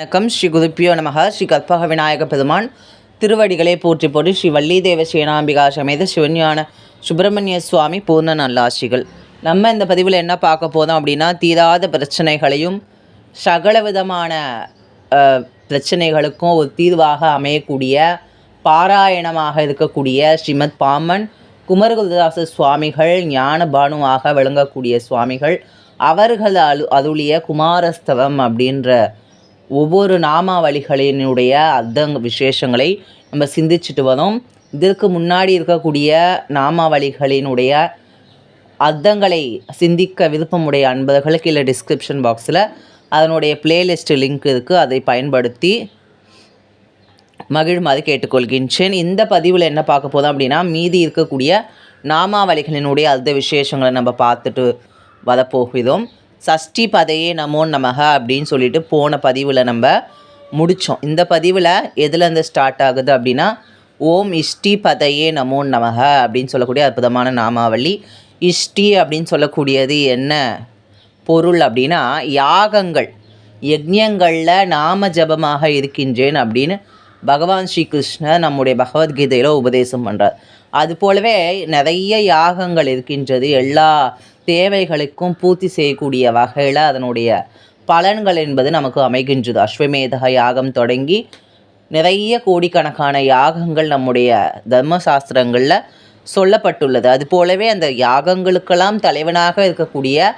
வணக்கம். ஸ்ரீ குதிப்பியோ நமக. ஸ்ரீ கற்பக விநாயக பெருமான். திருவடிகளை போற்றி போற்றி ஸ்ரீ வள்ளிதேவ சேனாம்பிகா சமேத சிவஞான சுப்பிரமணிய சுவாமி பூர்ண நல்லாசிகள் நம்ம இந்த பதிவில் என்ன பார்க்க போதும் அப்படின்னா தீராத பிரச்சனைகளையும் சகல விதமான பிரச்சனைகளுக்கும் ஒரு தீர்வாக அமையக்கூடிய பாராயணமாக இருக்கக்கூடிய ஸ்ரீமத் பாமன் குமரகுருதாச சுவாமிகள் ஞான பானுவாக விளங்கக்கூடிய சுவாமிகள் அவர்கள் அரு அருளிய குமாரஸ்தவம் அப்படின்ற ஒவ்வொரு நாமாவளிகளினுடைய அர்த்தங்க விசேஷங்களை நம்ம சிந்திச்சுட்டு வரோம் இதற்கு முன்னாடி இருக்கக்கூடிய நாமாவளிகளினுடைய அர்த்தங்களை சிந்திக்க விருப்பமுடைய அன்பர்களுக்கு இல்லை டிஸ்கிரிப்ஷன் பாக்ஸில் அதனுடைய பிளேலிஸ்ட் லிங்க் இருக்குது அதை பயன்படுத்தி மகிழுமாறு கேட்டுக்கொள்கின்றேன். இந்த பதிவில் என்ன பார்க்க போதும் அப்படின்னா மீதி இருக்கக்கூடிய நாமாவளிகளினுடைய அர்த்த விசேஷங்களை நம்ம பார்த்துட்டு வரப்போகிறோம். சஷ்டி பதையே நமோ நமக அப்படின்னு சொல்லிட்டு போன பதிவில் நம்ம முடித்தோம் இந்த பதிவில் எதுலேருந்து ஸ்டார்ட் ஆகுது அப்படின்னா ஓம் இஷ்டி பதையே நமோ நமக அப்படின்னு சொல்லக்கூடிய அற்புதமான நாமாவளி. இஷ்டி அப்படின்னு சொல்லக்கூடியது என்ன? பொருள் அப்படின்னா யாகங்கள். யஜ்யங்களில் நாம ஜபமாக இருக்கின்றேன் அப்படின்னு பகவான் ஸ்ரீகிருஷ்ணர் நம்முடைய பகவத்கீதையில் உபதேசம் பண்ணுறார் அது போலவே நிறைய யாகங்கள் இருக்கின்றது. எல்லா தேவைகளுக்கும் பூர்த்தி செய்யக்கூடிய வகையில் அதனுடைய பலன்கள் என்பது நமக்கு அமைகின்றது. அஸ்வமேதக யாகம் தொடங்கி நிறைய கோடிக்கணக்கான யாகங்கள் நம்முடைய தர்மசாஸ்திரங்களில் சொல்லப்பட்டுள்ளது. அது போலவே அந்த யாகங்களுக்கெல்லாம் தலைவனாக இருக்கக்கூடிய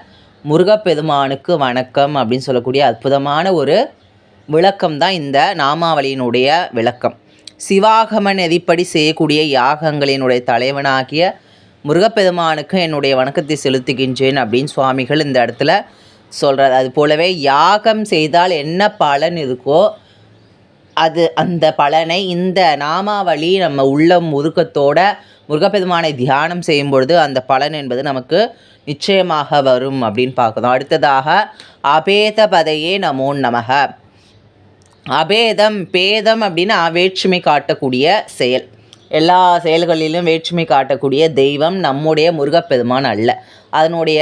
முருகப்பெருமானுக்கு வணக்கம் அப்படின்னு சொல்லக்கூடிய அற்புதமான ஒரு விளக்கம் தான் இந்த நாமாவளியினுடைய விளக்கம். சிவாகம நெறிப்படி செய்யக்கூடிய யாகங்களினுடைய தலைவனாகிய முருகப்பெருமானுக்கு என்னுடைய வணக்கத்தை செலுத்துகின்றேன் அப்படின்னு சுவாமிகள் இந்த இடத்துல சொல்கிறார் அது போலவே யாகம் செய்தால் என்ன பலன் இருக்கோ அது அந்த பலனை இந்த நாமாவளி நம்ம உள்ளம் முருக்கத்தோட முருகப்பெருமானை தியானம் செய்யும் பொழுது அந்த பலன் என்பது நமக்கு நிச்சயமாக வரும் அப்படின்னு பார்க்கணும். அடுத்ததாக அபேத பதையே நமோ நமக. அபேதம் பேதம் அப்படின்னா வேற்றுமை காட்டக்கூடிய செயல். எல்லா செயல்களிலும் வேற்றுமை காட்டக்கூடிய தெய்வம் நம்முடைய முருகப்பெருமான் அல்ல. அதனுடைய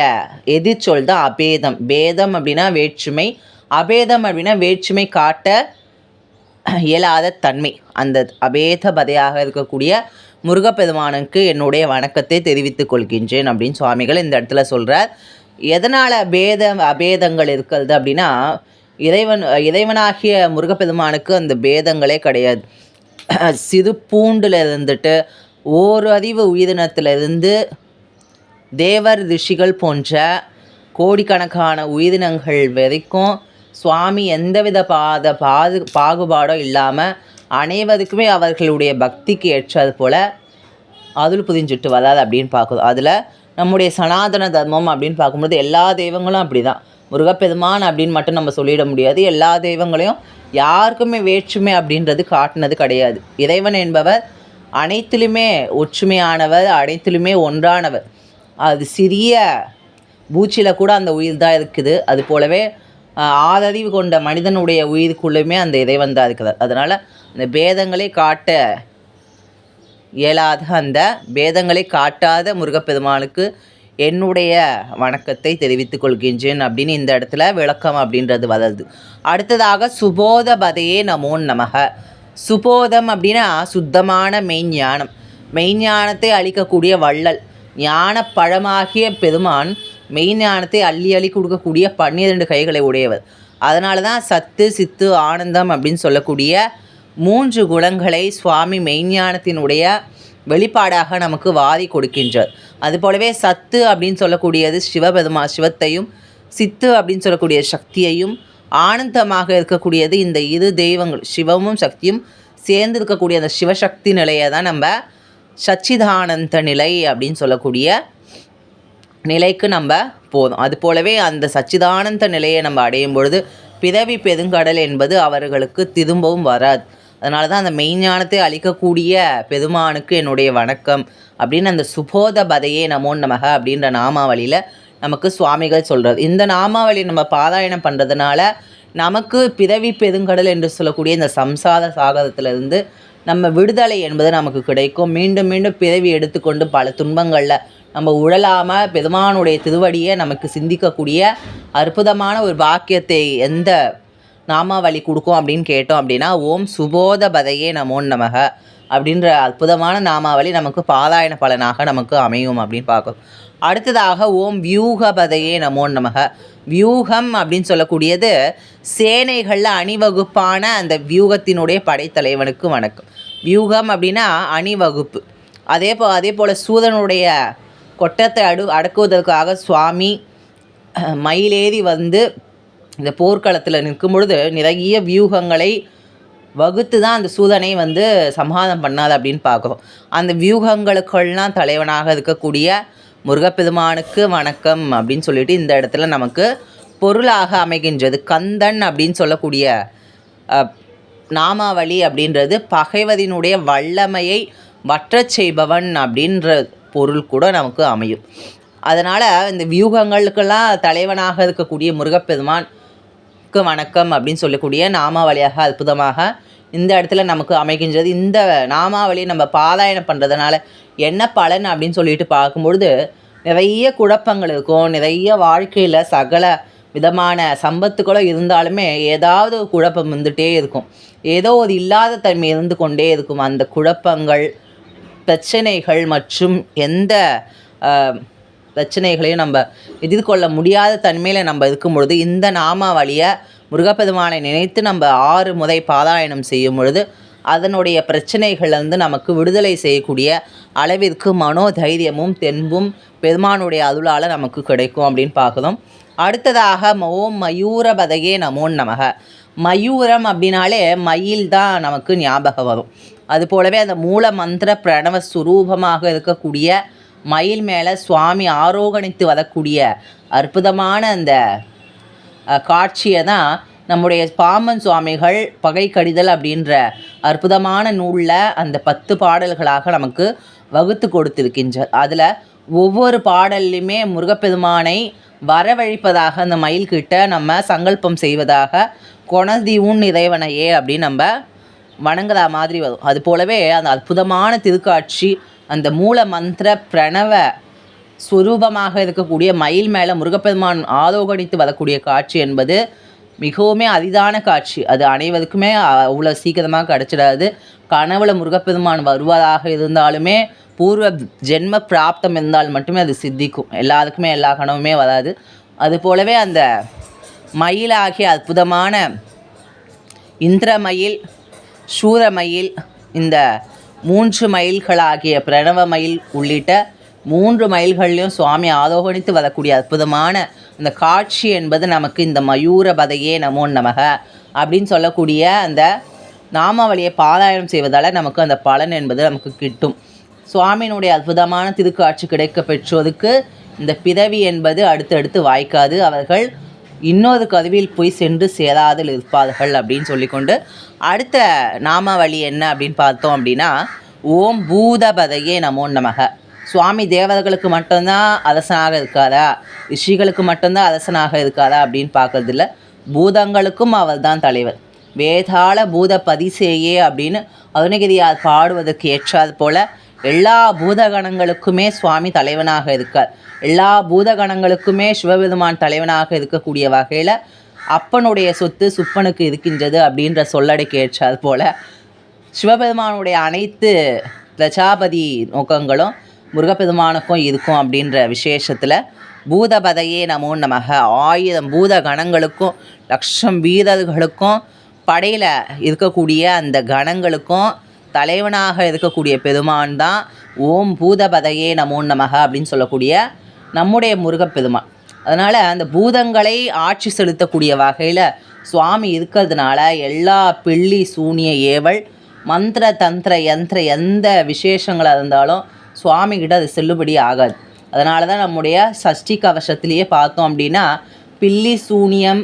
எதிர்ச்சொல் தான் அபேதம். பேதம் அப்படின்னா வேற்றுமை. அபேதம் அப்படின்னா வேற்றுமை காட்ட இயலாத தன்மை. அந்த அபேத பதையாக இருக்கக்கூடிய முருகப்பெருமானுக்கு என்னுடைய வணக்கத்தை தெரிவித்துக் கொள்கின்றேன் அப்படின்னு சுவாமிகள் இந்த இடத்துல சொல்கிறார் எதனால் பேத அபேதங்கள் இருக்கிறது அப்படின்னா இறைவன் இறைவனாகிய முருகப்பெருமானுக்கு அந்த பேதங்களே கிடையாது. சிறு பூண்டில் இருந்துட்டு ஓர் அறிவு உயிரினத்திலிருந்து தேவர் ரிஷிகள் போன்ற கோடிக்கணக்கான உயிரினங்கள் வரைக்கும் சுவாமி எந்தவித பாத பாது பாகுபாடும் இல்லாமல் அனைவருக்குமே அவர்களுடைய பக்திக்கு ஏற்றது போல் அருள் புரிஞ்சுட்டு வராது அப்படின்னு பார்க்குறோம் அதில் நம்முடைய சனாதன தர்மம் அப்படின்னு பார்க்கும்போது எல்லா தெய்வங்களும் அப்படி தான் முருகப்பெருமான் அப்படின்னு மட்டும் நம்ம சொல்லிட முடியாது. எல்லா தெய்வங்களையும் யாருக்குமே வேற்றுமை அப்படின்றது காட்டினது கிடையாது. இறைவன் என்பவர் அனைத்திலுமே ஒற்றுமையானவர் அனைத்திலுமே ஒன்றானவர். அது சிறிய பூச்சியில் கூட அந்த உயிர் தான் இருக்குது. அது போலவே ஆதறிவு கொண்ட மனிதனுடைய உயிருக்குள்ளுமே அந்த இறைவன் தான் இருக்கிறார். அதனால் அந்த பேதங்களை காட்ட இயலாத அந்த பேதங்களை காட்டாத முருகப்பெருமானுக்கு என்னுடைய வணக்கத்தை தெரிவித்துக் கொள்கின்றேன் அப்படின்னு இந்த இடத்துல விளக்கம் அப்படின்றது வருது அடுத்ததாக சுபோத பதையே நமோ நமக சுபோதம் அப்படின்னா சுத்தமான மெய்ஞானம். மெய்ஞானத்தை அளிக்கக்கூடிய வள்ளல். ஞான பழமாகிய பெருமான் மெய்ஞானத்தை அள்ளி அள்ளி கொடுக்கக்கூடிய பன்னிரண்டு கைகளை உடையவர். அதனால தான் சத்து சித்து ஆனந்தம் அப்படின்னு சொல்லக்கூடிய மூன்று குணங்களை சுவாமி மெய்ஞானத்தினுடைய வெளிப்பாடாக நமக்கு வாரி கொடுக்கின்றார். அது போலவே சத்து அப்படின்னு சொல்லக்கூடியது சிவபெருமா சிவத்தையும் சித்து அப்படின்னு சொல்லக்கூடிய சக்தியையும் ஆனந்தமாக இருக்கக்கூடியது இந்த இரு தெய்வங்கள் சிவமும் சக்தியும் சேர்ந்து இருக்கக்கூடிய அந்த சிவசக்தி நிலையை தான் நம்ம சச்சிதானந்த நிலை அப்படின்னு சொல்லக்கூடிய நிலைக்கு நம்ம போதும் அது போலவே அந்த சச்சிதானந்த நிலையை நம்ம அடையும் பொழுது பிறவி பெருங்கடல் என்பது அவர்களுக்கு திரும்பவும் வராது. அதனால தான் அந்த மெய்ஞானத்தை அளிக்கக்கூடிய பெருமானுக்கு என்னுடைய வணக்கம் அப்படின்னு அந்த சுபோத பதையே நமோ நமக அப்படின்ற நாமாவளியில் நமக்கு சுவாமிகள் சொல்கிறது இந்த நாமாவளி நம்ம பாராயணம் பண்ணுறதுனால நமக்கு பிறவி பெருங்கடல் என்று சொல்லக்கூடிய இந்த சம்சார சாகரத்திலிருந்து நம்ம விடுதலை என்பது நமக்கு கிடைக்கும். மீண்டும் மீண்டும் பிறவி எடுத்துக்கொண்டு பல துன்பங்களில் நம்ம உழலாமல் பெருமானுடைய திருவடியை நமக்கு சிந்திக்கக்கூடிய அற்புதமான ஒரு பாக்கியத்தை எந்த நாமாவளி கொடுக்கும் அப்படின்னு கேட்டோம் அப்படின்னா ஓம் சுபோத பதையே நமோ நமக அப்படின்ற அற்புதமான நாமாவளி நமக்கு பாதாயன பலனாக நமக்கு அமையும் அப்படின்னு பார்க்கணும். அடுத்ததாக ஓம் வியூகபதையே நமோ நமக. வியூகம் அப்படின்னு சொல்லக்கூடியது சேனைகளில் அணிவகுப்பான அந்த வியூகத்தினுடைய படைத்தலைவனுக்கு வணக்கம். வியூகம் அப்படின்னா அணிவகுப்பு. அதே போ அதே போல் சூதனுடைய கொட்டத்தை அடு அடக்குவதற்காக சுவாமி மயிலேறி வந்து இந்த போர்க்களத்தில் நிற்கும் பொழுது நிறைய வியூகங்களை வகுத்து தான் அந்த சூதனை வந்து சமாதம் பண்ணாது அப்படின்னு பார்க்குறோம். அந்த வியூகங்களுக்கெல்லாம் தலைவனாக இருக்கக்கூடிய முருகப்பெருமானுக்கு வணக்கம் அப்படின்னு சொல்லிட்டு இந்த இடத்துல நமக்கு பொருளாக அமைகின்றது. கந்தன் அப்படின்னு சொல்லக்கூடிய நாமாவளி அப்படின்றது பகைவதினுடைய வல்லமையை வற்றச் செய்பவன் அப்படின்ற பொருள் கூட நமக்கு அமையும். அதனால் இந்த வியூகங்களுக்கெல்லாம் தலைவனாக இருக்கக்கூடிய முருகப்பெருமான் க்கு வணக்கம் அப்படின்னு சொல்லக்கூடிய நாமாவளியாக அற்புதமாக இந்த இடத்துல நமக்கு அமைகின்றது. இந்த நாமாவளியை நம்ம பாராயணம் பண்ணுறதுனால என்ன பலன் அப்படின்னு சொல்லிட்டு பார்க்கும்பொழுது நிறைய குழப்பங்கள் இருக்கும். நிறைய வாழ்க்கையில் சகல விதமான சம்பத்துக்களோ இருந்தாலுமே ஏதாவது ஒரு குழப்பம் வந்துகிட்டே இருக்கும். ஏதோ ஒரு இல்லாத தன்மை இருந்து கொண்டே இருக்கும். அந்த குழப்பங்கள் பிரச்சனைகள் மற்றும் எந்த பிரச்சனைகளையும் நம்ம எதிர்கொள்ள முடியாத தன்மையில் நம்ம இருக்கும் பொழுது இந்த நாமாவளியை முருகப்பெருமானை நினைத்து நம்ம ஆறு முறை பாராயணம் செய்யும் பொழுது அதனுடைய பிரச்சனைகள்லேருந்து நமக்கு விடுதலை செய்யக்கூடிய அளவிற்கு மனோதைரியமும் தென்பும் பெருமானுடைய அருளால் நமக்கு கிடைக்கும் அப்படின்னு பார்க்குறோம் அடுத்ததாக ஓம் மயூரபதையே நமோன் நமக. மயூரம் அப்படின்னாலே மயில் தான் நமக்கு ஞாபகம் வரும். அது போலவே அந்த மூல மந்திர பிரணவ சுரூபமாக இருக்கக்கூடிய மயில் மேலே சுவாமி ஆரோகணித்து வரக்கூடிய அற்புதமான அந்த காட்சியை தான் நம்முடைய பாம்பன் சுவாமிகள் பகை கடிதல் அப்படின்ற அற்புதமான நூலில் அந்த பத்து பாடல்களாக நமக்கு வகுத்து கொடுத்துருக்கின்ற அதில் ஒவ்வொரு பாடல்லையுமே முருகப்பெருமானை வரவழைப்பதாக அந்த மயில்கிட்ட நம்ம சங்கல்பம் செய்வதாக கொணதிவுன் இறைவனையே அப்படின்னு நம்ம வணங்குற மாதிரி வரும். அது போலவே அந்த அற்புதமான திருக்காட்சி அந்த மூல மந்திர பிரணவ ஸ்வரூபமாக இருக்கக்கூடிய மயில் மேலே முருகப்பெருமான் ஆரோகணித்து வரக்கூடிய காட்சி என்பது மிகவுமே அரிதான காட்சி. அது அனைவருக்குமே அவ்வளோ சீக்கிரமாக கிடச்சிடாது. கனவுல முருகப்பெருமான் வருவதாக இருந்தாலுமே பூர்வ ஜென்ம பிராப்தம் இருந்தால் மட்டுமே அது சித்திக்கும். எல்லாருக்குமே எல்லா கனவுமே வராது. அது போலவே அந்த மயிலாகிய அற்புதமான இந்திரமயில் சூரமயில் இந்த மூன்று மயில்களாகிய பிரணவ மயில் உள்ளிட்ட மூன்று மயில்கள்லையும் சுவாமி ஆரோகணித்து வரக்கூடிய அற்புதமான அந்த காட்சி என்பது நமக்கு இந்த மயூர பதையே நமோ நமக அப்படின்னு சொல்லக்கூடிய அந்த நாமாவளியை பாராயணம் செய்வதால் நமக்கு அந்த பலன் என்பது நமக்கு கிட்டும். சுவாமியினுடைய அற்புதமான திருக்காட்சி கிடைக்க பெற்றோருக்கு இந்த பிறவி என்பது அடுத்தடுத்து வாய்க்காது. அவர்கள் இன்னொரு கருவியில் போய் சென்று சேராதில் இருப்பார்கள் அப்படின்னு சொல்லிக்கொண்டு அடுத்த நாமாவளி என்ன அப்படின்னு பார்த்தோம் அப்படின்னா ஓம் பூதபதையே நமோ நமக. சுவாமி தேவர்களுக்கு மட்டும்தான் அரசனாக இருக்காரா? ரிஷிகளுக்கு மட்டும்தான் அரசனாக இருக்காரா அப்படின்னு பார்க்கறதில்ல. பூதங்களுக்கும் அவர் தான் தலைவர். வேதாள பூத பதிசேயே அப்படின்னு அருணகிரியார் பாடுவதற்கு ஏற்றாது போல எல்லா பூதகணங்களுக்குமே சுவாமி தலைவனாக இருக்கார். எல்லா பூதகணங்களுக்குமே சிவபெருமான் தலைவனாக இருக்கக்கூடிய வகையில் அப்பனுடைய சொத்து சுப்பனுக்கு இருக்கின்றது அப்படின்ற சொல்லடைக்கு ஏற்றாது போல. சிவபெருமானுடைய அனைத்து பிரஜாபதி நோக்கங்களும் முருகப்பெருமானுக்கும் இருக்கும் அப்படின்ற விசேஷத்தில் பூதபதையே நமோ நமக. ஆயிரம் பூத கணங்களுக்கும் லட்சம் வீரர்களுக்கும் படையில் இருக்கக்கூடிய அந்த கணங்களுக்கும் தலைவனாக இருக்கக்கூடிய பெருமான் தான் ஓம் பூதபதையே நமோ நமக அப்படின்னு சொல்லக்கூடிய நம்முடைய முருகப்பெருமான் அதனால் அந்த பூதங்களை ஆட்சி செலுத்தக்கூடிய வகையில் சுவாமி இருக்கிறதுனால எல்லா பிள்ளி சூனிய ஏவல் மந்திர தந்திர யந்திர எந்த விசேஷங்களாக இருந்தாலும் சுவாமிகிட்ட அது செல்லுபடி ஆகாது. அதனால தான் நம்முடைய சஷ்டி கவசத்திலேயே பார்த்தோம் அப்படின்னா பில்லி சூனியம்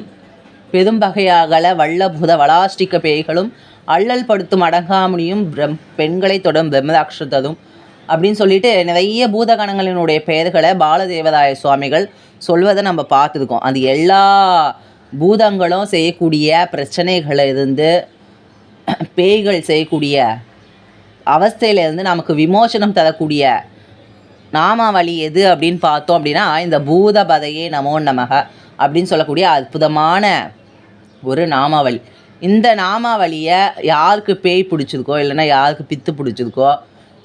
பெரும்பகையாகல வல்லபூத வளாஷ்டிக்க பேய்களும் அல்லல் படுத்தும் அடங்காமணியும் பிரம் பெண்களை தொடும் பிரம்மதாட்சத்ததும் அப்படின்னு சொல்லிட்டு நிறைய பூதகணங்களினுடைய பெயர்களை பாலதேவதாய சுவாமிகள் சொல்வதை நம்ம பார்த்துருக்கோம். அது எல்லா பூதங்களும் செய்யக்கூடிய பிரச்சனைகளை இருந்து பேய்கள் செய்யக்கூடிய அவஸ்தையிலேருந்து நமக்கு விமோசனம் தரக்கூடிய நாமாவளி எது அப்படின்னு பார்த்தோம் அப்படின்னா இந்த பூதபதையே நமோ நமக அப்படின்னு சொல்லக்கூடிய அற்புதமான ஒரு நாமாவளி. இந்த நாமாவளியை யாருக்கு பேய் பிடிச்சிருக்கோ இல்லைன்னா யாருக்கு பித்து பிடிச்சிருக்கோ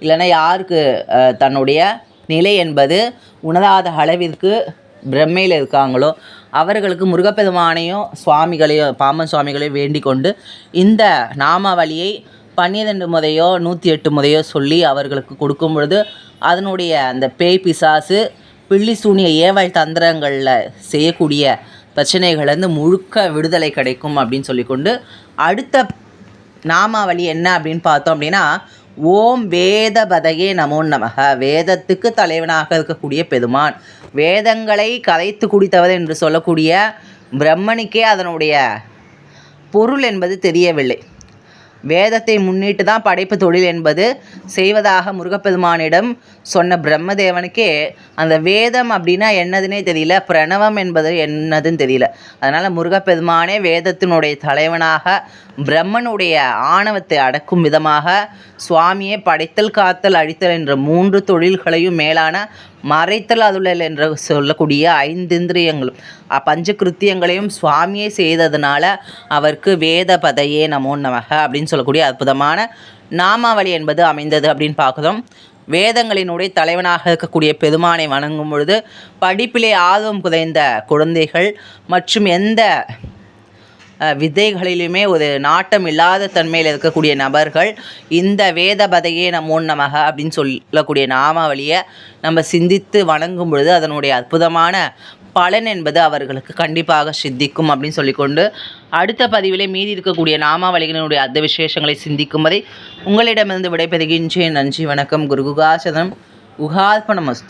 இல்லைன்னா யாருக்கு தன்னுடைய நிலை என்பது உணராத அளவிற்கு பிரம்மையில் இருக்காங்களோ அவர்களுக்கு முருகப்பெருமானையும் சுவாமிகளையும் பாம்பன் சுவாமிகளையும் வேண்டிக் கொண்டு இந்த நாமாவளியை பன்னிரெண்டு முறையோ நூற்றி எட்டு முறையோ சொல்லி அவர்களுக்கு கொடுக்கும் பொழுது அதனுடைய அந்த பேய் பிசாசு பில்லி சூனிய ஏவல் தந்திரங்களில் செய்யக்கூடிய பிரச்சனைகள்லேருந்து முழுக்க விடுதலை கிடைக்கும் அப்படின்னு சொல்லிக்கொண்டு அடுத்த நாமாவளி என்ன அப்படின்னு பார்த்தோம் அப்படின்னா ஓம் வேதபதையே நமோ நமக வேதத்துக்கு தலைவனாக இருக்கக்கூடிய பெருமான். வேதங்களை கலைத்து குடித்தவர் என்று சொல்லக்கூடிய பிரம்மனுக்கே அதனுடைய பொருள் என்பது தெரியவில்லை. வேதத்தை முன்னிட்டு தான் படைப்பு தொழில் என்பது செய்வதாக முருகப்பெருமானிடம் சொன்ன பிரம்மதேவனுக்கே அந்த வேதம் அப்படின்னா என்னதுன்னே தெரியல பிரணவம் என்பது என்னதுன்னு தெரியல. அதனால் முருகப்பெருமானே வேதத்தினுடைய தலைவனாக பிரம்மனுடைய ஆணவத்தை அடக்கும் விதமாக சுவாமியே படைத்தல் காத்தல் அழித்தல் என்ற மூன்று தொழில்களையும் மேலான மறைத்தல் அதுள்ளல் என்று சொல்லக்கூடிய ஐந்திந்திரியங்களும் பஞ்ச கிருத்தியங்களையும் சுவாமியே செய்ததுனால அவருக்கு வேத பதையே நமோ நமக அப்படின்னு சொல்லக்கூடிய அற்புதமான நாமாவளி என்பது அமைந்தது அப்படின்னு பார்க்குறோம். வேதங்களினுடைய தலைவனாக இருக்கக்கூடிய பெருமானை வணங்கும் பொழுது படிப்பிலே ஆர்வம் குறைந்த குழந்தைகள் மற்றும் எந்த விதைகளிலுமே ஒரு நாட்டம் இல்லாத தன்மையில் இருக்கக்கூடிய நபர்கள் இந்த வேத பதையே நம் நமக அப்படின்னு சொல்லக்கூடிய நாமாவளியை நம்ம சிந்தித்து வணங்கும் பொழுது அதனுடைய அற்புதமான பலன் என்பது அவர்களுக்கு கண்டிப்பாக சித்திக்கும் அப்படின்னு சொல்லிக்கொண்டு அடுத்த பதிவிலே மீதி இருக்கக்கூடிய நாமாவளிகளினுடைய அந்த விசேஷங்களை சிந்திக்கும் வரை உங்களிடமிருந்து விடைபெறுகின்றேன். நன்றி வணக்கம். குருகுகாசனம். உகார்ப்பணமஸ்து